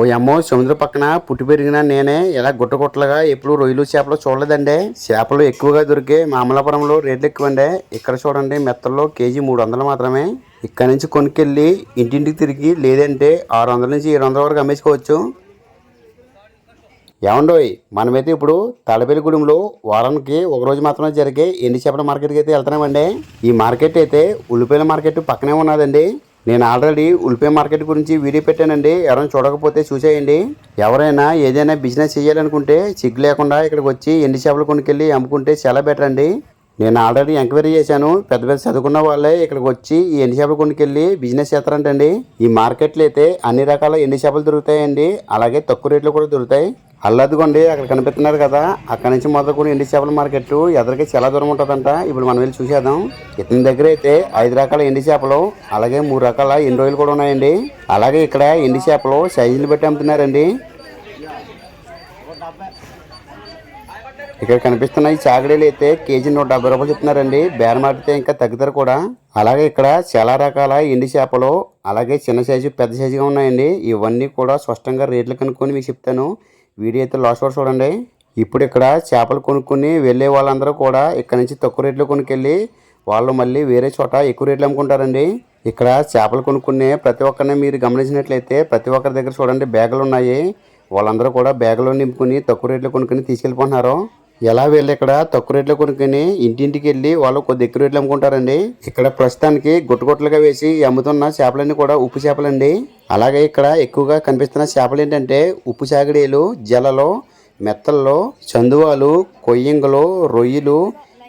ఓ అమ్మో సముద్ర పక్కన పుట్టి పెరిగిన నేనే ఇలా గుట్ట గుట్టలుగా ఎప్పుడు రొయ్యలు చేపలు చూడలేదండి. చేపలు ఎక్కువగా దొరికే మామలాపురంలో రేట్లు ఎక్కువండి. ఇక్కడ చూడండి మెత్తల్లో కేజీ మూడు వందలు మాత్రమే. ఇక్కడ నుంచి కొనుక్కెళ్ళి ఇంటింటికి తిరిగి లేదంటే ఆరు వందల నుంచి ఏడు వందల వరకు అమ్మేసుకోవచ్చు. ఏమండోయ్ మనమైతే ఇప్పుడు తాడపల్లిగూడెంలో వారానికి ఒక రోజు మాత్రమే జరిగే ఎండి చేపల మార్కెట్కి అయితే వెళ్తున్నామండి. ఈ మార్కెట్ అయితే ఉల్లిపాయల మార్కెట్ పక్కనే ఉన్నదండి. నేను ఆల్రెడీ ఉల్పే మార్కెట్ గురించి వీడియో పెట్టానండి. ఎవరైనా చూడకపోతే చూసేయండి. ఎవరైనా ఏదైనా బిజినెస్ చేయాలనుకుంటే సిగ్గు లేకుండా ఇక్కడికి వచ్చి ఎండి చేపలు కొనుక్కెళ్ళి అమ్ముకుంటే చాలా బెటర్ అండి. నేను ఆల్రెడీ ఎంక్వైరీ చేశాను. పెద్ద పెద్ద చదువుకున్న వాళ్ళే ఇక్కడికి వచ్చి ఈ ఎండి చేపలు కొనుక్కెళ్ళి బిజినెస్ చేస్తారంటండి. ఈ మార్కెట్లో అయితే అన్ని రకాల ఎండి చేపలు దొరుకుతాయండి. అలాగే తక్కువ రేట్లో కూడా దొరుకుతాయి. అల్లదిగోండి అక్కడ కనిపిస్తున్నారు కదా. అక్కడ నుంచి మొదలుకొని ఎండి చేపల మార్కెట్ ఎదరికి చాలా దూరం ఉంటుందంట. ఇప్పుడు మనం వెళ్ళి చూసేద్దాం. ఇతని దగ్గర అయితే ఐదు రకాల ఎండి చేపలు అలాగే మూడు రకాల ఎండు రొయ్యలు కూడా ఉన్నాయండి. అలాగే ఇక్కడ ఎండి చేపలు సైజులు పెట్టి అమ్ముతున్నారండి. ఇక్కడ కనిపిస్తున్న ఈ చాగడీలు అయితే కేజీ నూట డెబ్బై రూపాయలు చెప్తున్నారండి. బేర ఆడితే ఇంకా తగ్గుతారు కూడా. అలాగే ఇక్కడ చాలా రకాల ఎండి చేపలు అలాగే చిన్న సైజు పెద్ద సైజుగా ఉన్నాయండి. ఇవన్నీ కూడా స్పష్టంగా రేట్లు కనుక్కొని మీకు చెప్తాను. వీడియో అయితే లాస్ట్ వరకు చూడండి. ఇప్పుడు ఇక్కడ చేపలు కొనుక్కుని వెళ్ళే వాళ్ళందరూ కూడా ఇక్కడ నుంచి తక్కువ రేట్లో కొనుక్కెళ్ళి వాళ్ళు మళ్ళీ వేరే చోట ఎక్కువ రేట్లు అమ్ముకుంటారండి. ఇక్కడ చేపలు కొనుక్కునే ప్రతి ఒక్కరిని మీరు గమనించినట్లయితే ప్రతి ఒక్కరి దగ్గర చూడండి బ్యాగులు ఉన్నాయి. వాళ్ళందరూ కూడా బ్యాగులో నింపుకుని తక్కువ రేట్లో కొనుక్కొని తీసుకెళ్ళిపోతున్నారు. ఎలా వెళ్ళి ఇక్కడ తక్కువ రేట్లో కొనుక్కొని ఇంటింటికి వెళ్ళి వాళ్ళు కొద్ది ఎక్కువ రేట్లు అమ్ముకుంటారండి? ఇక్కడ ప్రస్తుతానికి గుట్టగుట్టలుగా వేసి అమ్ముతున్న చేపలన్నీ కూడా ఉప్పు చేపలండి. అలాగే ఇక్కడ ఎక్కువగా కనిపిస్తున్న చేపలు ఏంటంటే ఉప్పు చాగడీలు జలలో మెత్తల్లో చందువాలు కొయ్యంగులు రొయ్యలు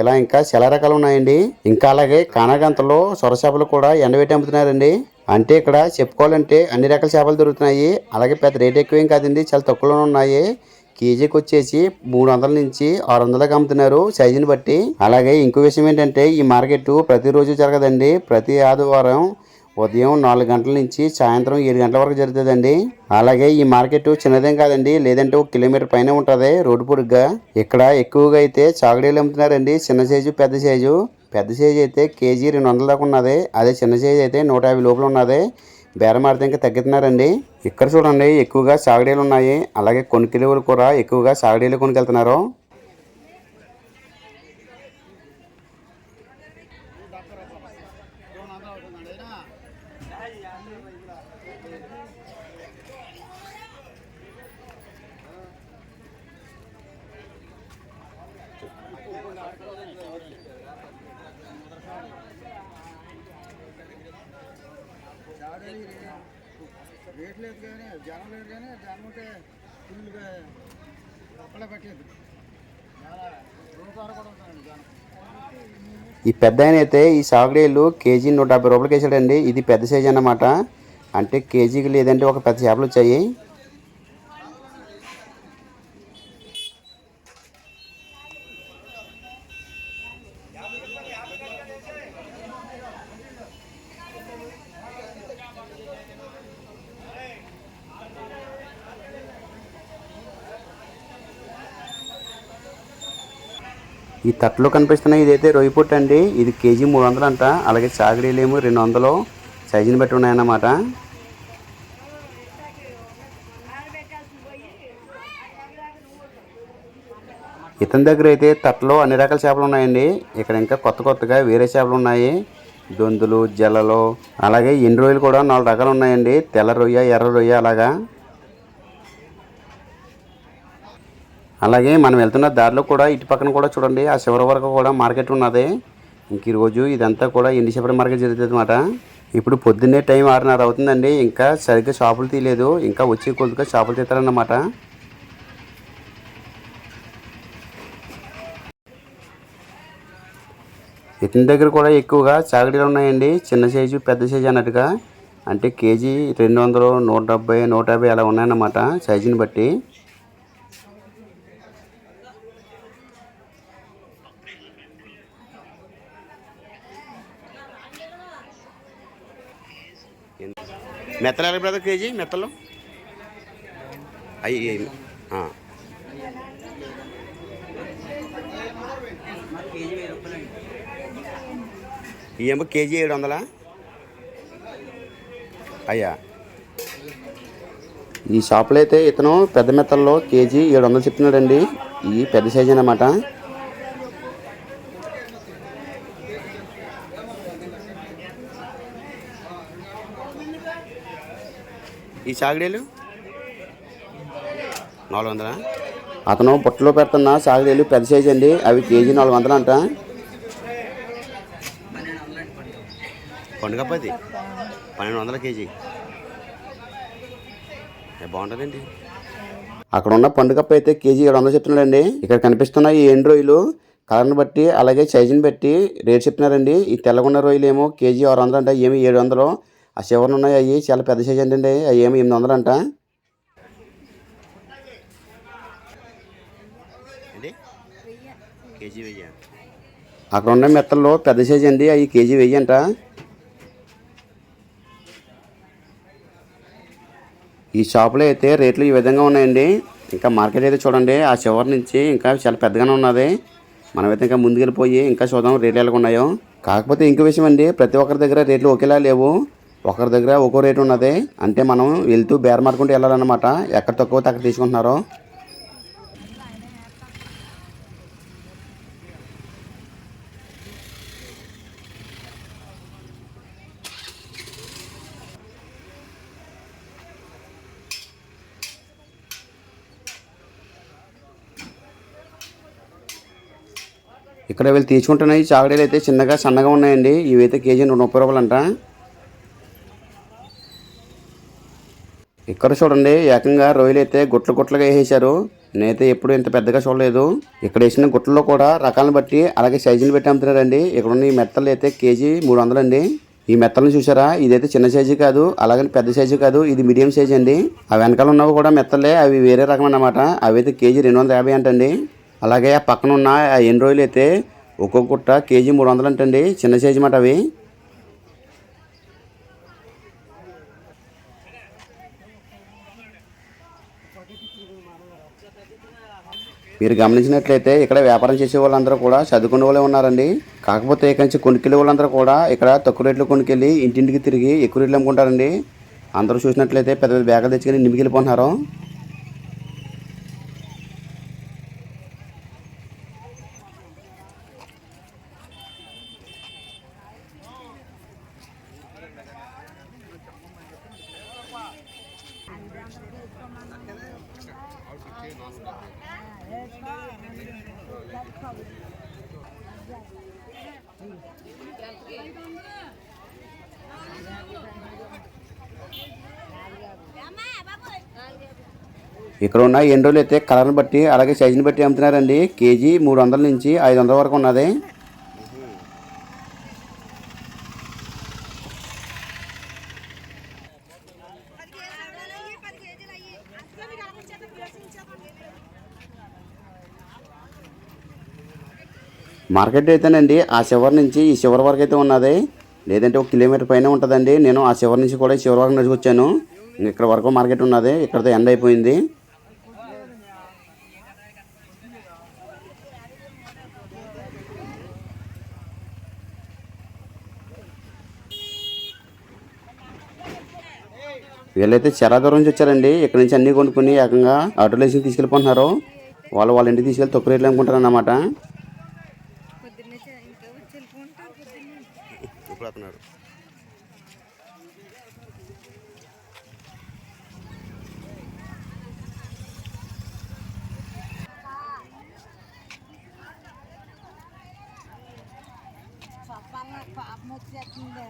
ఇలా ఇంకా చాలా రకాలు ఉన్నాయండి. ఇంకా అలాగే కానాగంతలో సొర చేపలు కూడా ఎండబెట్టి అమ్ముతున్నారండి. అంటే ఇక్కడ చెప్పుకోవాలంటే అన్ని రకాల చేపలు దొరుకుతున్నాయి. అలాగే పెద్ద రేట్ ఎక్కువేం కాదండి చాలా తక్కువలోనే ఉన్నాయి. కేజీకి వచ్చేసి మూడు వందల నుంచి ఆరు వందలకు అమ్ముతున్నారు సైజుని బట్టి. అలాగే ఇంకో విషయం ఏంటంటే ఈ మార్కెట్ ప్రతిరోజు జరగదండి. ప్రతి ఆదివారం ఉదయం నాలుగు గంటల నుంచి సాయంత్రం ఏడు గంటల వరకు జరుగుతుందండి. అలాగే ఈ మార్కెట్ చిన్నదేం కాదండి. లేదంటే ఒక కిలోమీటర్ పైన ఉంటుంది రోడ్డు పొడుగ్గా. ఇక్కడ ఎక్కువగా అయితే చాగడీలు అమ్ముతున్నారండి. చిన్న సైజు పెద్ద సైజు. పెద్ద సైజు అయితే కేజీ రెండు వందల దాకా ఉన్నది. అదే చిన్న సైజు అయితే నూట యాభై లోపల ఉన్నది. బేరమాడితే ఇంకా తగ్గుతున్నారండి ఇక్కడ చూడండి ఎక్కువగా సాగడీలు ఉన్నాయి. అలాగే కొనుక్కెళ్ళేవాళ్ళు కూడా ఎక్కువగా సాగడీలు కొనుకెళ్తున్నారు రేట్ లేదు కానీ జనం లేదు కానీ జనం ఉంటే ఫుల్గా ఒక్కలే పెట్టలేదు ఈ పెద్ద ఆయన అయితే ఈ సాగుడేళ్ళు కేజీ నూట యాభై రూపాయలకి వేసాడండి ఇది పెద్ద సైజ్ అన్నమాట. అంటే కేజీకి లేదంటే ఒక పెద్ద చేపలు వచ్చాయి. ఈ తట్లో కనిపిస్తున్న ఇదైతే రొయ్యి పొట్టు అండి. ఇది కేజీ మూడు వందలు అంట. అలాగే చాకరీలేమో రెండు వందలు. సైజుని బట్టి ఉన్నాయన్నమాట. ఇతని దగ్గర అయితే తట్టలో అన్ని రకాల చేపలు ఉన్నాయండి. ఇక్కడ ఇంకా కొత్త కొత్తగా వేరే చేపలు ఉన్నాయి. దొందులు జల్లలు అలాగే ఎండు రొయ్యలు కూడా నాలుగు రకాలు ఉన్నాయండి. తెల్ల రొయ్య ఎర్ర రొయ్య అలాగా. అలాగే మనం వెళ్తున్న దారిలో కూడా ఇటు పక్కన కూడా చూడండి ఆ చివరి వరకు కూడా మార్కెట్ ఉన్నది. ఇంక ఈరోజు ఇదంతా కూడా ఎండి చేపల మార్కెట్ జరుగుతుంది అనమాట ఇప్పుడు పొద్దున్నే టైం ఆరున్నర అవుతుందండి. ఇంకా సరిగ్గా షాపులు తీయలేదు. ఇంకా వచ్చే కొద్దిగా షాపులు తీస్తారన్నమాట. ఇతని దగ్గర కూడా ఎక్కువగా చాగడీలు ఉన్నాయండి. చిన్న సైజు పెద్ద సైజు అన్నట్టుగా. అంటే కేజీ రెండు వందలు నూట డెబ్బై నూట యాభై అలా ఉన్నాయన్నమాట సైజుని బట్టి. మెత్తలు ఎలా బ్రదర్ కేజీ మెత్తలు? అయ్యి ఇవేమో కేజీ ఏడు వందలా? అయ్యా. ఈ షాప్లో అయితే ఇతను పెద్ద మెత్తల్లో కేజీ ఏడు వందలు చెప్తున్నాడండి. ఈ పెద్ద సైజ్ అన్నమాట. ఈ సాగుడేలు? నాలుగు వందలా? అతను బుట్టలో పెడుతున్న సాగుడేలు పెద్ద సైజ్ అండి. అవి కేజీ నాలుగు వందలు అంట. పండుగ పది? పన్నెండు వందల కేజీ. బాగుంటుందండి. అక్కడ ఉన్న పండుగప్ప అయితే కేజీ ఏడు వందలు చెప్తున్నాడండి. ఇక్కడ కనిపిస్తున్న ఈ ఎండు రొయ్యలు కలర్ని బట్టి అలాగే సైజుని బట్టి రేట్ చెప్తున్నారండి. ఈ తెల్లగున్న రొయ్యలు ఏమో కేజీ ఆరు వందలు అంట ఏమి ఏడు వందలు. ఆ చివరన ఉన్నాయి అవి చాలా పెద్ద సైజ్ అండి అవి ఏమి ఎనిమిది వందలు అంట. అక్కడ ఉన్న మెత్తల్లో పెద్ద సైజ్ అండి అవి కేజీ వెయ్యి అంట. ఈ షాపులో అయితే రేట్లు ఈ విధంగా ఉన్నాయండి. ఇంకా మార్కెట్ అయితే చూడండి ఆ చివరి నుంచి ఇంకా చాలా పెద్దగానే ఉన్నది. మనమైతే ఇంకా ముందుకెళ్ళిపోయి ఇంకా చూద్దాం రేట్లు ఎలా ఉన్నాయో కాకపోతే ఇంకో విషయం అండి ప్రతి ఒక్కరి దగ్గర రేట్లు ఒకేలా లేవు. ఒకరి దగ్గర ఒక్కో రేటు ఉన్నది. అంటే మనం వెళ్తూ బేర మార్కుంటూ వెళ్ళాలన్నమాట. ఎక్కడ తక్కువ అక్కడ తీసుకుంటున్నారో. ఇక్కడ వీళ్ళు తీసుకుంటున్నాయి చాకడీలు అయితే చిన్నగా సన్నగా ఉన్నాయండి. ఇవైతే కేజీ నూట ముప్పై రూపాయలు అంట ఇక్కడ చూడండి ఏకంగా రొయ్యలు అయితే గుట్లు గుట్లుగా వేసేసారు నేనైతే ఎప్పుడు ఇంత పెద్దగా చూడలేదు. ఇక్కడ వేసిన గుట్లలో కూడా రకాలను బట్టి అలాగే సైజులు పెట్టి అమ్ముతున్నారండి. ఇక్కడ ఉన్న ఈ మెత్తలు అయితే కేజీ మూడు వందలండి ఈ మెత్తలను చూసారా? ఇదైతే చిన్న సైజు కాదు అలాగే పెద్ద సైజు కాదు ఇది మీడియం సైజ్ అండి. ఆ వెనకాల ఉన్నవి కూడా మెత్తలే అవి వేరే రకం అన్నమాట. అవి అయితే కేజీ రెండు వందల యాభై అంటండి. అలాగే ఆ పక్కన ఉన్న ఆ ఎన్ని రోజులు అయితే ఒక్కొక్క గుట్ట కేజీ మూడు వందలు అంటండి. చిన్న సైజు మాట అవి. మీరు గమనించినట్లయితే ఇక్కడ వ్యాపారం చేసే వాళ్ళందరూ కూడా చదువుకునే వాళ్ళే ఉన్నారండి. కాకపోతే ఇక్కడి నుంచి కొనుక్కెళ్ళే వాళ్ళందరూ కూడా ఇక్కడ తక్కువ రేట్లు కొనుక్కెళ్ళి ఇంటింటికి తిరిగి ఎక్కువ రేట్లు అమ్ముకుంటారండి. అందరూ చూసినట్లయితే పెద్ద పెద్ద బ్యాగులు తెచ్చుకొని నిమికెళ్ళిపోతున్నారు ఇక్కడ ఉన్న రోజులు అయితే కలర్ని బట్టి అలాగే సైజుని బట్టి అమ్ముతున్నారండి. కేజీ మూడు వందల నుంచి ఐదు వందల వరకు ఉన్నది. మార్కెట్ అయితేనండి ఆ చివరి నుంచి ఈ చివరి వరకు అయితే ఉన్నది. లేదంటే ఒక కిలోమీటర్ పైన ఉంటుందండి. నేను ఆ చివరి నుంచి కూడా ఈ చివరి వరకు నడుచుకొచ్చాను. ఇక్కడ వరకు మార్కెట్ ఉన్నది. ఇక్కడతో ఎండ్ అయిపోయింది. వీళ్ళైతే చాలా దూరం నుంచి వచ్చారండి. ఇక్కడ నుంచి అన్నీ కొనుక్కుని ఏకంగా ఆటోలో వేసి తీసుకెళ్ళిపోతున్నారు. వాళ్ళు వాళ్ళ ఇంటికి తీసుకెళ్ళి తక్కువ రేట్లు అనుకుంటారు అన్నమాట పొద్దున్నే చే- ఇంకా వచ్చి వెళ్ళిపోంటారు పొద్దున్నే ఇప్పుడు అతన్నాడు పాపం పాపం వచ్చేస్తుంది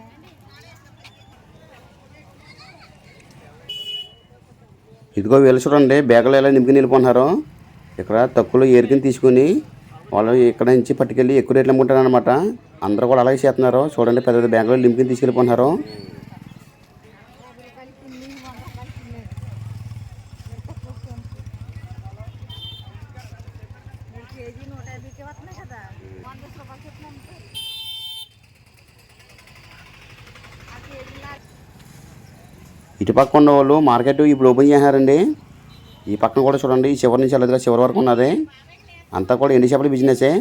ఇదిగో వీళ్ళు చూడండి బ్యాగులు ఎలా నింపుకుని వెళ్ళిపోతున్నారు. ఇక్కడ తక్కువలో ఏరుకుని తీసుకుని వాళ్ళు ఇక్కడ నుంచి పట్టుకెళ్ళి ఎక్కువ రేట్లు అమ్ముకుంటారు అనమాట అందరూ కూడా అలాగే చేస్తున్నారు. చూడండి పెద్ద పెద్ద బ్యాగులో నింపుకుని తీసుకెళ్ళిపోతున్నారు మూడు కేజీ నూట యాభైకి వస్తున్నాయి కదా వంద రూపాయలు చెప్పిన ఆ కేజీ నాకు ఇటు పక్క ఉన్న వాళ్ళు మార్కెట్ ఇప్పుడు ఓపెన్ చేశారండి ఈ పక్కన కూడా చూడండి ఈ చివరి నుంచి వెళ్ళదు చివరి వరకు ఉన్నది. అంతా కూడా ఎండి చేపల బిజినెసే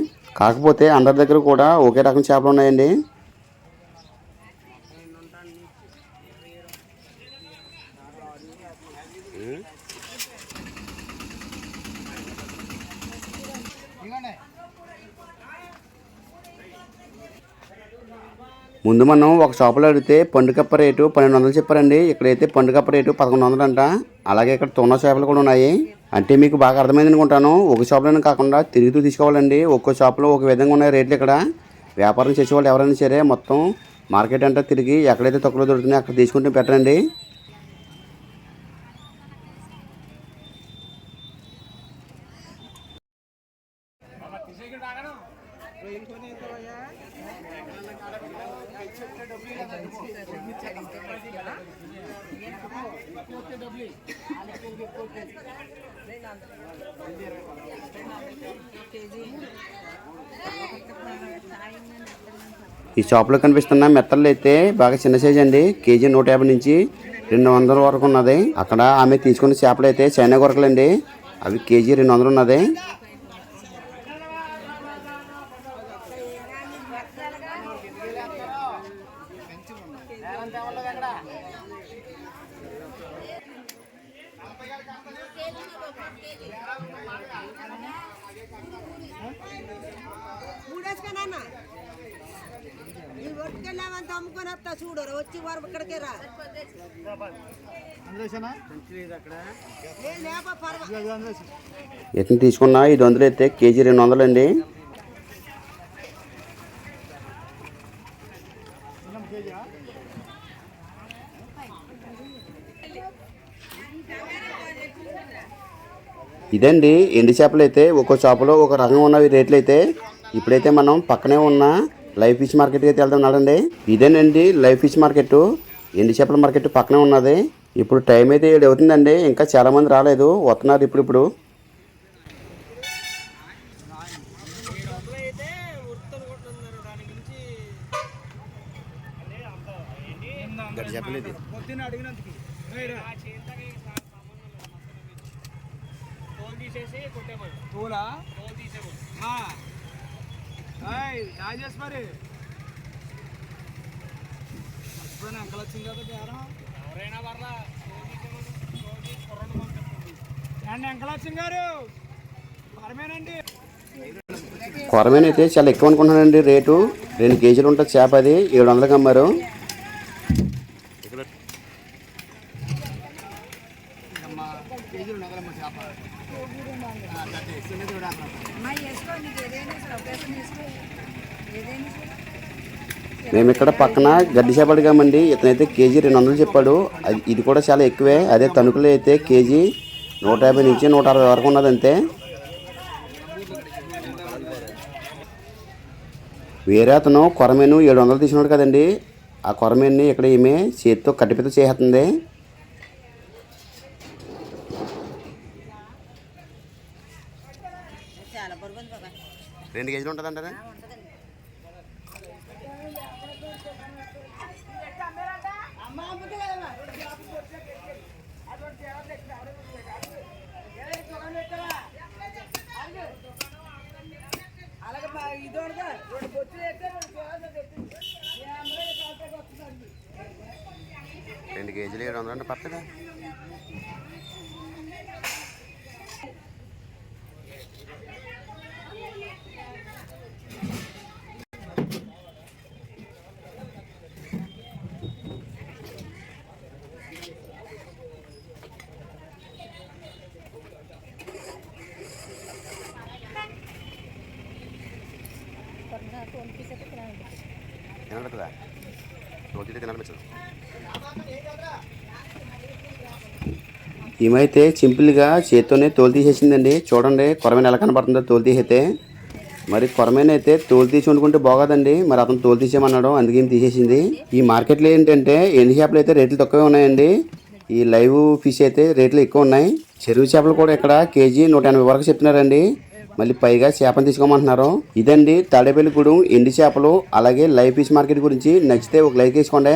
కాకపోతే అందరి దగ్గర కూడా ఒకే రకం చేపలు ఉన్నాయండి. ముందు మనం ఒక షాపులో అడిగితే పండుకప్ప రేటు పన్నెండు వందలు చెప్పారండి. ఇక్కడైతే పండుకప్ప రేటు పదకొండు వందలు అంట అలాగే ఇక్కడ తున్న చేపలు కూడా ఉన్నాయి. అంటే మీకు బాగా అర్థమైంది అనుకుంటాను. ఒక షాప్లోనే కాకుండా తిరుగుతూ తీసుకోవాలండి. ఒక్కో షాప్లో ఒక విధంగా ఉన్నాయి రేట్లు ఇక్కడ. వ్యాపారం చేసేవాళ్ళు ఎవరైనా సరే మొత్తం మార్కెట్ అంతా తిరిగి ఎక్కడైతే తక్కువ దొరుకుతున్నాయో అక్కడ తీసుకుంటే పెట్టండి ఈ షాప్లో కనిపిస్తున్న మెత్తలు అయితే బాగా చిన్న సైజ్ అండి. కేజీ నూట యాభై నుంచి రెండు వందల వరకు ఉన్నది. అక్కడ ఆమె తీసుకున్న చేపలు అయితే చైనా కొరకలండి అవి కేజీ రెండు వందలు ఉన్నది. ఒట్టుకెళ్ళామంత అమ్ముకొని వస్తా చూడు వచ్చి వారు ఇక్కడికే రా. ఇతను తీసుకున్న? ఐదు వందలు అయితే కేజీ రెండు వందలు అండి. ఇదండి ఎండి చేపలు అయితే ఒక్కో చేపలో ఒక రకం ఉన్నవి రేట్లు అయితే ఇప్పుడైతే మనం పక్కనే ఉన్న లైవ్ ఫిష్ మార్కెట్కి అయితే వెళ్తున్నాడండి ఇదేనండి లైవ్ ఫిష్ మార్కెట్. ఎండి చేపల మార్కెట్ పక్కనే ఉన్నది. ఇప్పుడు టైం అయితే ఏడు అవుతుందండి. ఇంకా చాలా మంది రాలేదు. వస్తున్నారు ఇప్పుడు ఇప్పుడు. తోలా? రాజేష్ మరి. ఇప్పుడు అంకల్ వచ్చింది కదా బేరం. ఎవరైనా పర్లా అండి అంకలక్ష్మి గారు? పరమేనండి కొరమేన అయితే చాలా ఎక్కువ అనుకుంటున్నానండి రేటు. రెండు కేజీలు ఉంటుంది చేప అది ఏడు వందలకి అమ్మారు అమ్మా కేజీ రెండు వందలమ్మ చేప ఆ, కట్టే, చిన్నది కూడా అక్కడ. మా వేసుకో నీకు ఏదైనా సరే అవకాశం వేసుకో ఏదైనా సరే మేము ఇక్కడ పక్కన గడ్డి చేప అడిగామండి ఇతనైతే కేజీ రెండు వందలు చెప్పాడు. అది ఇది కూడా చాలా ఎక్కువే. అదే తణుకులో అయితే కేజీ నూట యాభై నుంచి నూట అరవై వరకు ఉన్నది అంతే వేరే అతను కొరమేను ఏడు వందలు తీసుకున్నాడు కదండి. ఆ కొరమేన్ని ఇక్కడ ఈమె చేతితో కట్టిపితో చేస్తుంది రెండు కేజీలు ఉంటుంది అంటారా రెండు కేజీలు ఏడు వందలు అంటే పర్లేదా తినడుతుందా రోజు తినడం ఈమైతే సింపుల్గా చేత్తోనే తోలు తీసేసిందండి. చూడండి కొరమైన ఎలా కనపడుతుందో తోలు తీసైతే. మరి కొరమైన అయితే తోలు తీసి వండుకుంటే బాగోదండి. మరి అతను తోలు తీసేయమన్నాడు అందుకే తీసేసింది. ఈ మార్కెట్లో ఏంటంటే ఎండి చేపలు అయితే రేట్లు తక్కువే ఉన్నాయండి. ఈ లైవ్ ఫిష్ అయితే రేట్లు ఎక్కువ ఉన్నాయి. చెరువు చేపలు కూడా ఇక్కడ కేజీ నూట ఎనభై వరకు చెప్తున్నారండి. మళ్ళీ పైగా చేపను తీసుకోమంటున్నారు. ఇదండి తాడేపల్లిగూడెం ఎండి చేపలు అలాగే లైవ్ ఫిష్ మార్కెట్ గురించి నచ్చితే ఒక లైక్ వేసుకోండి.